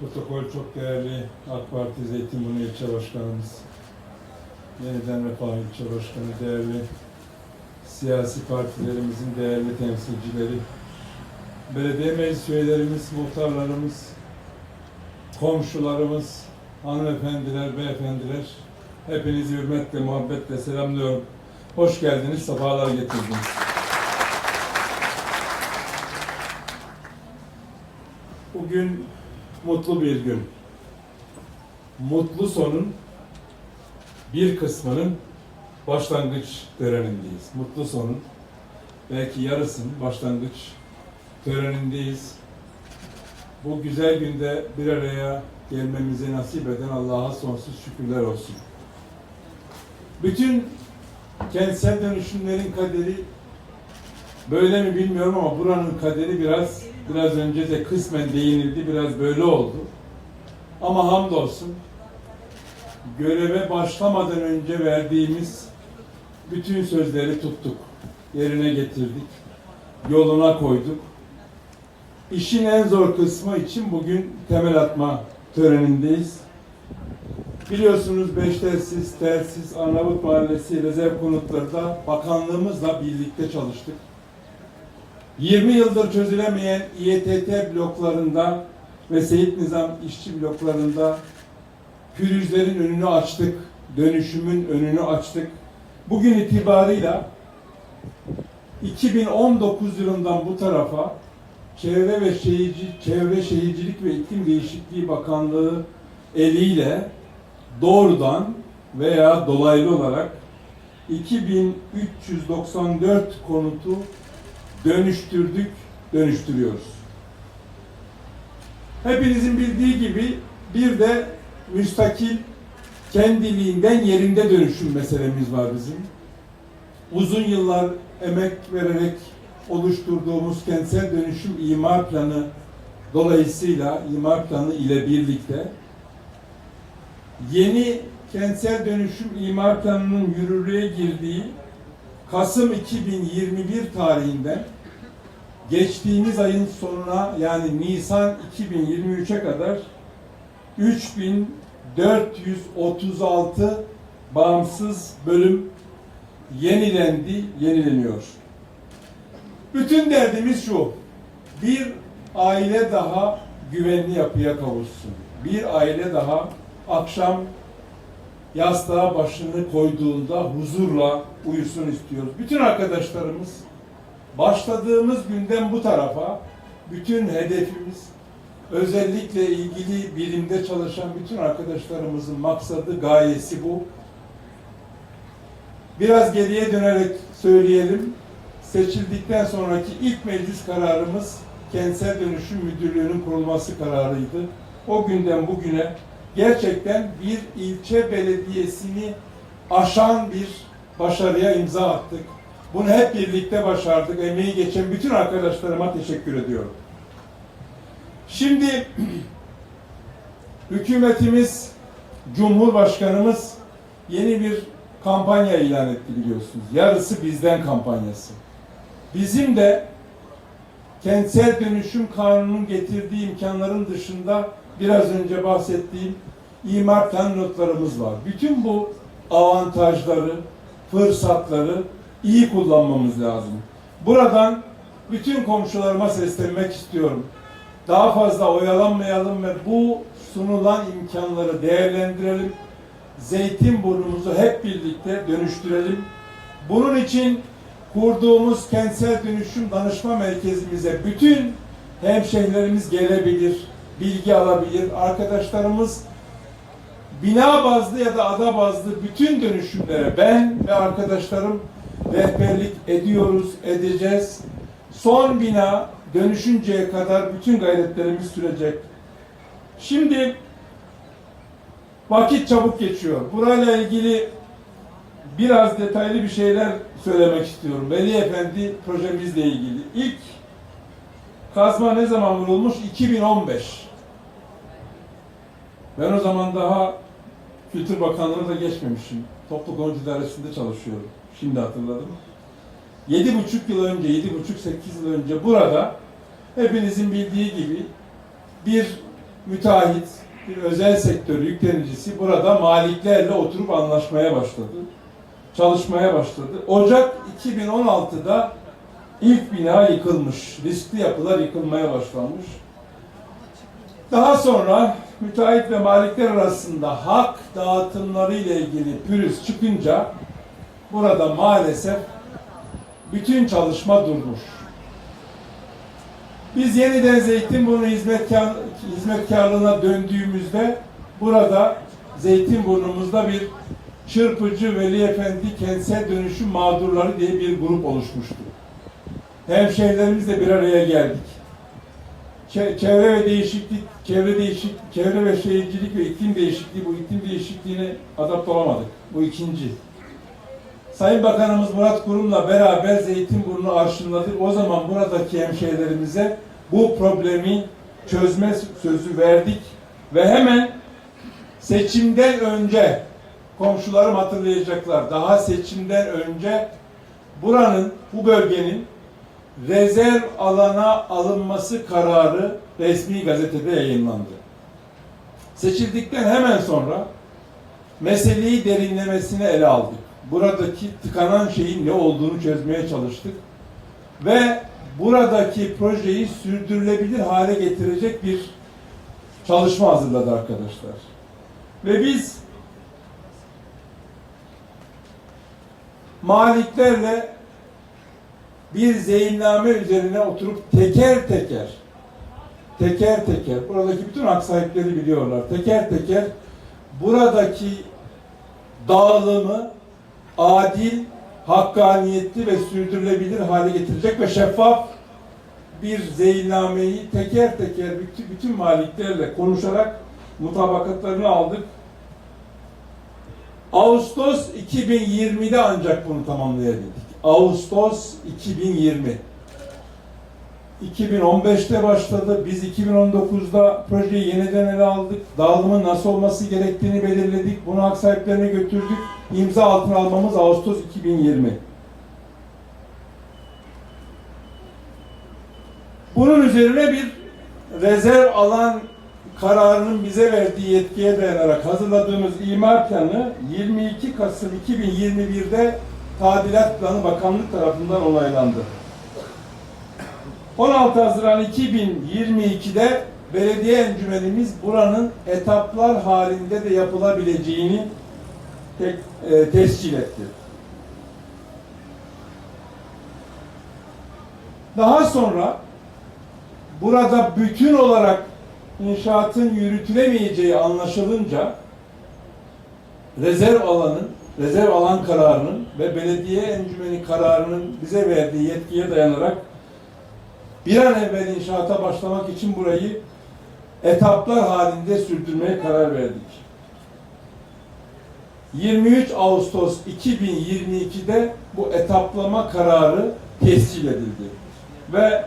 Protokol çok değerli AK Parti Zeytinburnu İlçe Başkanımız, Yeniden Refah İlçe Başkanı, değerli siyasi partilerimizin değerli temsilcileri, belediye meclis üyelerimiz, muhtarlarımız, komşularımız, hanımefendiler, beyefendiler, hepinizi hürmetle, muhabbetle selamlıyorum. Hoş geldiniz, sefalar getirdiniz. Bugün mutlu bir gün. Mutlu sonun bir kısmının başlangıç törenindeyiz. Mutlu sonun belki yarısının başlangıç törenindeyiz. Bu güzel günde bir araya gelmemizi nasip eden Allah'a sonsuz şükürler olsun. Bütün kentsel dönüşümlerin kaderi böyle mi bilmiyorum ama buranın kaderi biraz biraz önce de kısmen değinildi, biraz böyle oldu. Ama hamdolsun göreve başlamadan önce verdiğimiz bütün sözleri tuttuk, yerine getirdik, yoluna koyduk. İşin en zor kısmı için bugün temel atma törenindeyiz. Biliyorsunuz beş telsiz, telsiz, Arnavut Mahallesi, rezerv konutlarda bakanlığımızla birlikte çalıştık. 20 yıldır çözülemeyen İETT bloklarında ve Seyit Nizam işçi bloklarında pürüzlerin önünü açtık, dönüşümün önünü açtık. Bugün itibarıyla 2019 yılından bu tarafa Çevre ve Şehirci, Çevre Şehircilik ve İklim Değişikliği Bakanlığı eliyle doğrudan veya dolaylı olarak 2394 konutu dönüştürdük, dönüştürüyoruz. Hepinizin bildiği gibi bir de müstakil kendiliğinden yerinde dönüşüm meselemiz var bizim. Uzun yıllar emek vererek oluşturduğumuz kentsel dönüşüm imar planı dolayısıyla imar planı ile birlikte yeni kentsel dönüşüm imar planının yürürlüğe girdiği Kasım 2021 tarihinden geçtiğimiz ayın sonuna yani Nisan 2023'e kadar 3436 bağımsız bölüm yenilendi, yenileniyor. Bütün derdimiz şu. Bir aile daha güvenli yapıya kavuşsun. Bir aile daha akşam yastığa başını koyduğunda huzurla uyusun istiyoruz. Bütün arkadaşlarımız başladığımız günden bu tarafa bütün hedefimiz özellikle ilgili bilimde çalışan bütün arkadaşlarımızın maksadı, gayesi bu. Biraz geriye dönerek söyleyelim. Seçildikten sonraki ilk meclis kararımız Kentsel Dönüşüm Müdürlüğü'nün kurulması kararıydı. O günden bugüne gerçekten bir ilçe belediyesini aşan bir başarıya imza attık. Bunu hep birlikte başardık. Emeği geçen bütün arkadaşlarıma teşekkür ediyorum. Şimdi hükümetimiz, Cumhurbaşkanımız yeni bir kampanya ilan etti biliyorsunuz. Yarısı bizden kampanyası. Bizim de kentsel dönüşüm kanunun getirdiği imkanların dışında biraz önce bahsettiğim imar plan notlarımız var. Bütün bu avantajları, fırsatları iyi kullanmamız lazım. Buradan bütün komşularıma seslenmek istiyorum. Daha fazla oyalanmayalım ve bu sunulan imkanları değerlendirelim. Zeytinburnumuzu hep birlikte dönüştürelim. Bunun için kurduğumuz kentsel dönüşüm danışma merkezimize bütün hemşehrilerimiz gelebilir, bilgi alabilir. Arkadaşlarımız bina bazlı ya da ada bazlı bütün dönüşümlere ben ve arkadaşlarım rehberlik ediyoruz, edeceğiz. Son bina dönüşünceye kadar bütün gayretlerimiz sürecek. Şimdi vakit çabuk geçiyor. Burayla ilgili biraz detaylı bir şeyler söylemek istiyorum. Veli Efendi projemizle ilgili. İlk kazma ne zaman vurulmuş? 2015. Ben o zaman daha Kültür Bakanlığı'na da geçmemişim. Toplu Konut İdaresi'nde çalışıyorum. Şimdi hatırladım. Yedi buçuk yıl önce, yedi buçuk sekiz yıl önce burada hepinizin bildiği gibi bir müteahhit, bir özel sektör yüklenicisi burada maliklerle oturup anlaşmaya başladı. Çalışmaya başladı. Ocak 2016'da ilk bina yıkılmış. Riskli yapılar yıkılmaya başlanmış. Daha sonra müteahhit ve malikler arasında hak dağıtımları ile ilgili pürüz çıkınca burada maalesef bütün çalışma durmuş. Biz yeniden Zeytinburnu hizmetkar, hizmetkarlığına döndüğümüzde burada Zeytinburnu'muzda bir Çırpıcı Veli Efendi Kentsel Dönüşüm Mağdurları diye bir grup oluşmuştu. Hemşehrilerimizle bir araya geldik. Çe- Çevre ve değişiklik, çevre değişik, çevre ve şehircilik ve iklim değişikliği, bu iklim değişikliğine adapte olamadık. Bu ikinci. Sayın Bakanımız Murat Kurum'la beraber Zeytinburnu arşınladık. O zaman buradaki hemşehrilerimize bu problemi çözme sözü verdik ve hemen seçimden önce komşularım hatırlayacaklar. Daha seçimden önce buranın, bu bölgenin rezerv alana alınması kararı resmi gazetede yayınlandı. Seçildikten hemen sonra meseleyi derinlemesine ele aldık. Buradaki tıkanan şeyin ne olduğunu çözmeye çalıştık. Ve buradaki projeyi sürdürülebilir hale getirecek bir çalışma hazırladı arkadaşlar. Ve biz maliklerle bir zeynname üzerine oturup teker teker teker teker buradaki bütün hak sahipleri biliyorlar. Teker teker buradaki dağılımı adil, hakkaniyetli ve sürdürülebilir hale getirecek ve şeffaf bir zeyinnameyi teker teker bütün, bütün maliklerle konuşarak mutabakatlarını aldık. Ağustos 2020'de ancak bunu tamamlayabildik. Ağustos 2020. 2015'te başladı. Biz 2019'da projeyi yeniden ele aldık. Dağılımın nasıl olması gerektiğini belirledik. Bunu hak sahiplerine götürdük. İmza altına almamız Ağustos 2020. Bunun üzerine bir rezerv alan kararının bize verdiği yetkiye dayanarak hazırladığımız imar planı 22 Kasım 2021'de Tadilat Planı Bakanlık tarafından onaylandı. 16 Haziran 2022'de belediye encümenimiz buranın etaplar halinde de yapılabileceğini tek, e, tescil etti. Daha sonra burada bütün olarak inşaatın yürütülemeyeceği anlaşılınca rezerv alanın, rezerv alan kararının ve belediye encümeni kararının bize verdiği yetkiye dayanarak bir an evvel inşaata başlamak için burayı etaplar halinde sürdürmeye karar verdik. 23 Ağustos 2022'de bu etaplama kararı tescil edildi. Ve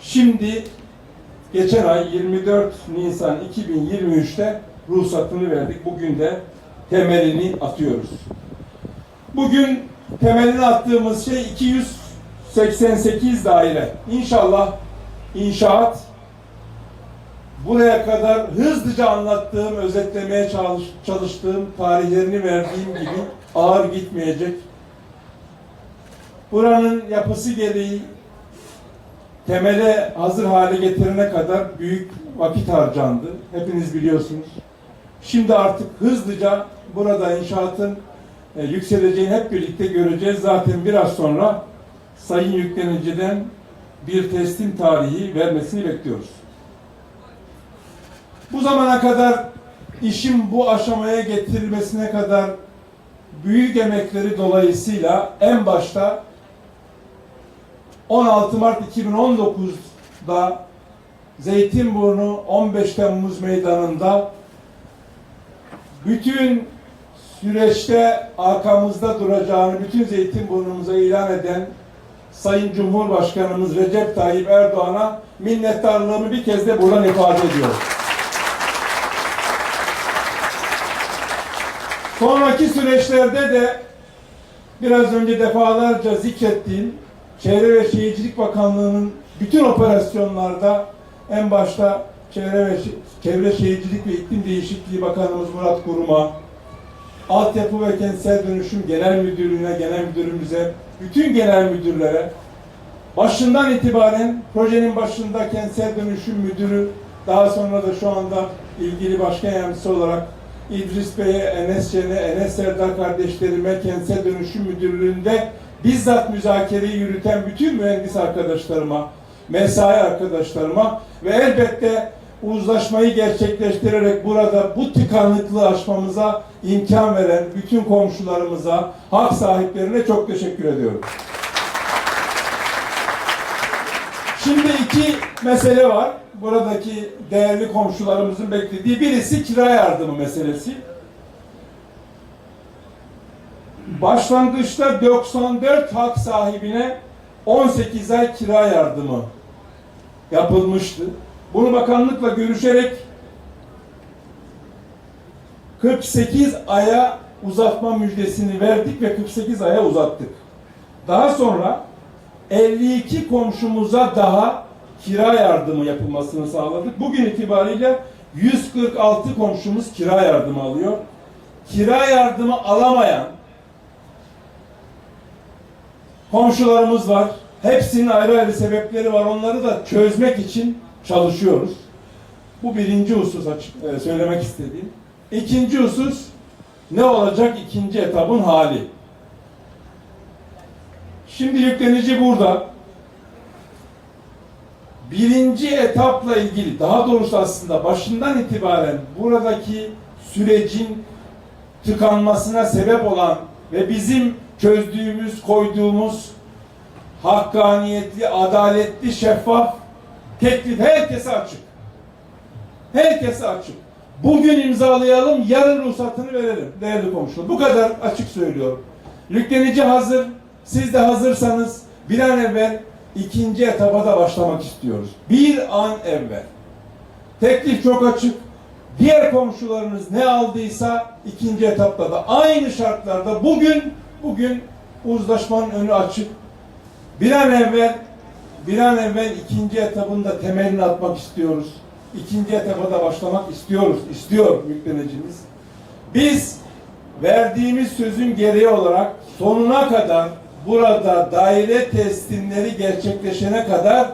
şimdi geçen ay 24 Nisan 2023'te ruhsatını verdik. Bugün de temelini atıyoruz. Bugün temelini attığımız şey 288 daire. İnşallah inşaat buraya kadar hızlıca anlattığım, özetlemeye çalış, çalıştığım, tarihlerini verdiğim gibi ağır gitmeyecek. Buranın yapısı gereği temele hazır hale getirene kadar büyük vakit harcandı. Hepiniz biliyorsunuz. Şimdi artık hızlıca burada inşaatın e, yükseleceğini hep birlikte göreceğiz. Zaten biraz sonra Sayın Yükleniciden bir teslim tarihi vermesini bekliyoruz. Bu zamana kadar işin bu aşamaya getirilmesine kadar büyük emekleri dolayısıyla en başta 16 Mart 2019'da Zeytinburnu 15 Temmuz Meydanı'nda bütün süreçte arkamızda duracağını bütün Zeytinburnu'muza ilan eden Sayın Cumhurbaşkanımız Recep Tayyip Erdoğan'a minnettarlığımı bir kez de buradan ifade ediyorum. Sonraki süreçlerde de biraz önce defalarca zikrettiğim Çevre ve Şehircilik Bakanlığı'nın bütün operasyonlarda en başta Çevre ve Çevre Şehircilik ve İklim Değişikliği Bakanımız Murat Kurum'a, Altyapı ve Kentsel Dönüşüm Genel Müdürlüğü'ne, Genel Müdürümüze, bütün genel müdürlere, başından itibaren projenin başında Kentsel Dönüşüm Müdürü, daha sonra da şu anda ilgili başkan yardımcısı olarak İdris Bey'e, Enes Şen'e, Enes Serdar kardeşlerime, Kentsel Dönüşüm Müdürlüğü'nde bizzat müzakereyi yürüten bütün mühendis arkadaşlarıma, mesai arkadaşlarıma ve elbette uzlaşmayı gerçekleştirerek burada bu tıkanıklığı aşmamıza imkan veren bütün komşularımıza, hak sahiplerine çok teşekkür ediyorum. Şimdi iki mesele var. Buradaki değerli komşularımızın beklediği. Birisi kira yardımı meselesi. Başlangıçta 94 hak sahibine 18 ay kira yardımı yapılmıştı. Bunu bakanlıkla görüşerek 48 aya uzatma müjdesini verdik ve 48 aya uzattık. Daha sonra 52 komşumuza daha kira yardımı yapılmasını sağladık. Bugün itibariyle 146 komşumuz kira yardımı alıyor. Kira yardımı alamayan komşularımız var. Hepsinin ayrı ayrı sebepleri var. Onları da çözmek için çalışıyoruz. Bu birinci husus açık, e, söylemek istediğim. İkinci husus ne olacak ikinci etapın hali? Şimdi yüklenici burada. Birinci etapla ilgili, daha doğrusu aslında başından itibaren buradaki sürecin tıkanmasına sebep olan ve bizim çözdüğümüz, koyduğumuz hakkaniyetli, adaletli, şeffaf teklif herkese açık. Herkese açık. Bugün imzalayalım, yarın ruhsatını verelim değerli komşular. Bu kadar açık söylüyorum. Yüklenici hazır, siz de hazırsanız bir an evvel ikinci etaba da başlamak istiyoruz. Bir an evvel. Teklif çok açık. Diğer komşularınız ne aldıysa ikinci etapta da aynı şartlarda bugün bugün uzlaşmanın önü açık. Bir an evvel bir an evvel ikinci etabın da temelini atmak istiyoruz. İkinci etaba da başlamak istiyoruz. İstiyor yüklenicimiz. Biz verdiğimiz sözün gereği olarak sonuna kadar burada daire teslimleri gerçekleşene kadar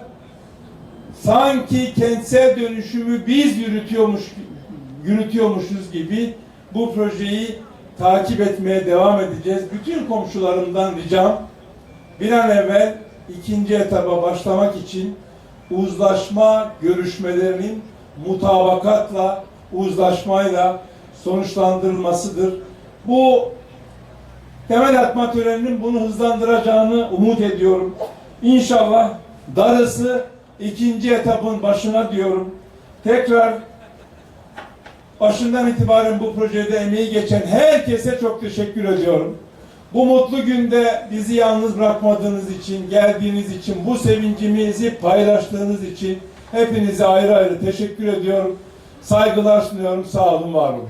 sanki kentsel dönüşümü biz yürütüyormuş yürütüyormuşuz gibi bu projeyi takip etmeye devam edeceğiz. Bütün komşularımdan ricam bir an evvel ikinci etaba başlamak için uzlaşma görüşmelerinin mutabakatla, uzlaşmayla sonuçlandırılmasıdır. Bu temel atma töreninin bunu hızlandıracağını umut ediyorum. İnşallah darısı ikinci etapın başına diyorum. Tekrar başından itibaren bu projede emeği geçen herkese çok teşekkür ediyorum. Bu mutlu günde bizi yalnız bırakmadığınız için, geldiğiniz için, bu sevincimizi paylaştığınız için hepinize ayrı ayrı teşekkür ediyorum. Saygılar sunuyorum. Sağ olun, var olun.